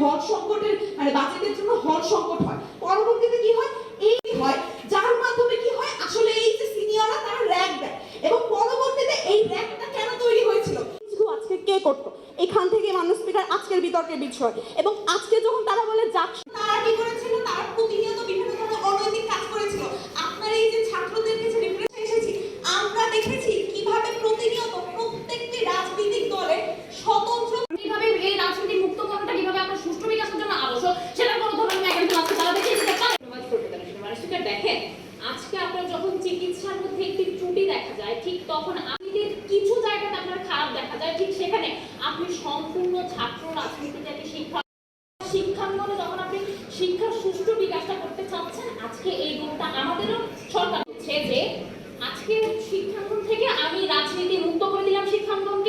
হল সংকটের মানে বাচ্চাদের জন্য হর সংকট হয়। পরবর্তীতে কি হয়? এই হয়, যার মাধ্যমে কি হয়? আসলে এই যে সিনিয়ররা তারা র্যাগ দেয়। এবং পরবর্তীতে এই র্যাগটা কেন তৈরি হয়েছিল? আজকে কে করতো? এখান থেকে মানুষ স্পিকার আজকের বিতর্কের বিষয়। এবং আজকে যখন তারা বলে যাক তারা কি করেছিল তারা প্রতিনিয়ত বিভিন্ন ধরনের অনৈতিক কাজ করেছিল আপনার এই যে ছাত্রদের কাছে রিপ্রেজেন্ট এসেছি আমরা দেখেছি কীভাবে প্রতিনিয়ত প্রত্যেকটি রাজনৈতিক দলের স্বতন্ত্র কীভাবে এই রাজনীতি মুক্তকরণটা কীভাবে আপনার সুষ্ঠু বিকাশের জন্য আবশ্যক সেটা কোনো ধরনের মেকানিজম আছে তারা দেখে যেটা চায় প্রভাব করতে পারে সেটা মানুষ স্পিকার দেখেন আজকে আপনার যখন চিকিৎসার মধ্যে একটি ত্রুটি দেখা যায়, ঠিক তখন আমাদের কিছু জায়গাতে আপনার খারাপ দেখা যায়, ঠিক সেখানে আপনি সম্পূর্ণ ছাত্র রাজনীতিটাকে শিক্ষা শিক্ষাঙ্গনে যখন আপনি শিক্ষার সুষ্ঠু বিকাশটা করতে চাচ্ছেন, আজকে এই গুণটা আমাদেরও সরকার হচ্ছে যে, আজকে শিক্ষাঙ্গন থেকে আমি রাজনীতি মুক্ত করে দিলাম শিক্ষাঙ্গনকে।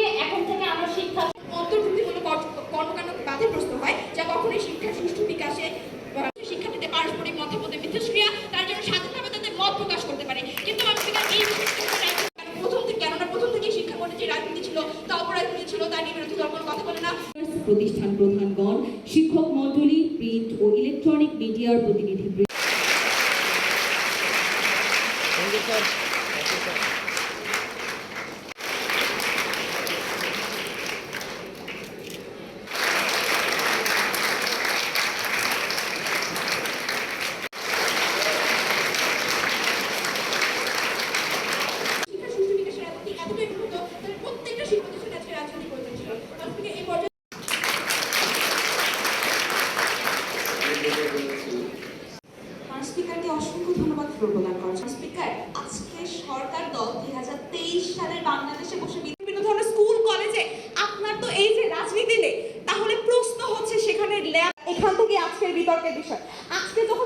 ছিল তা অপরাজনীতি ছিল তার নিয়ে বিরোধী দল কোনো কথা বলে না। প্রতিষ্ঠান প্রধানগণ শিক্ষক মণ্ডলী প্রিন্ট ও ইলেকট্রনিক মিডিয়ার প্রতিনিধিবৃন্দ শিক্ষার সুষ্ঠু বিকাশের রাজনীতি এতটাই গুরুত্ব তাহলে প্রত্যেকটা শিক্ষা প্রতিষ্ঠানে আজকে রাজনীতি প্রয়োজন ছিল আজকে এই পর্যায়ে ধন্যবাদ প্রদান স্পিকার আজকে সরকার দল দুই হাজার তেইশ সালের বাংলাদেশে বসে বিভিন্ন ধরনের স্কুল, কলেজে আপনার তো এই যে রাজনীতি তাহলে প্রশ্ন হচ্ছে সেখানে ল্যাব এখান থেকে আজকের বিতর্কের বিষয়। আজকে যখন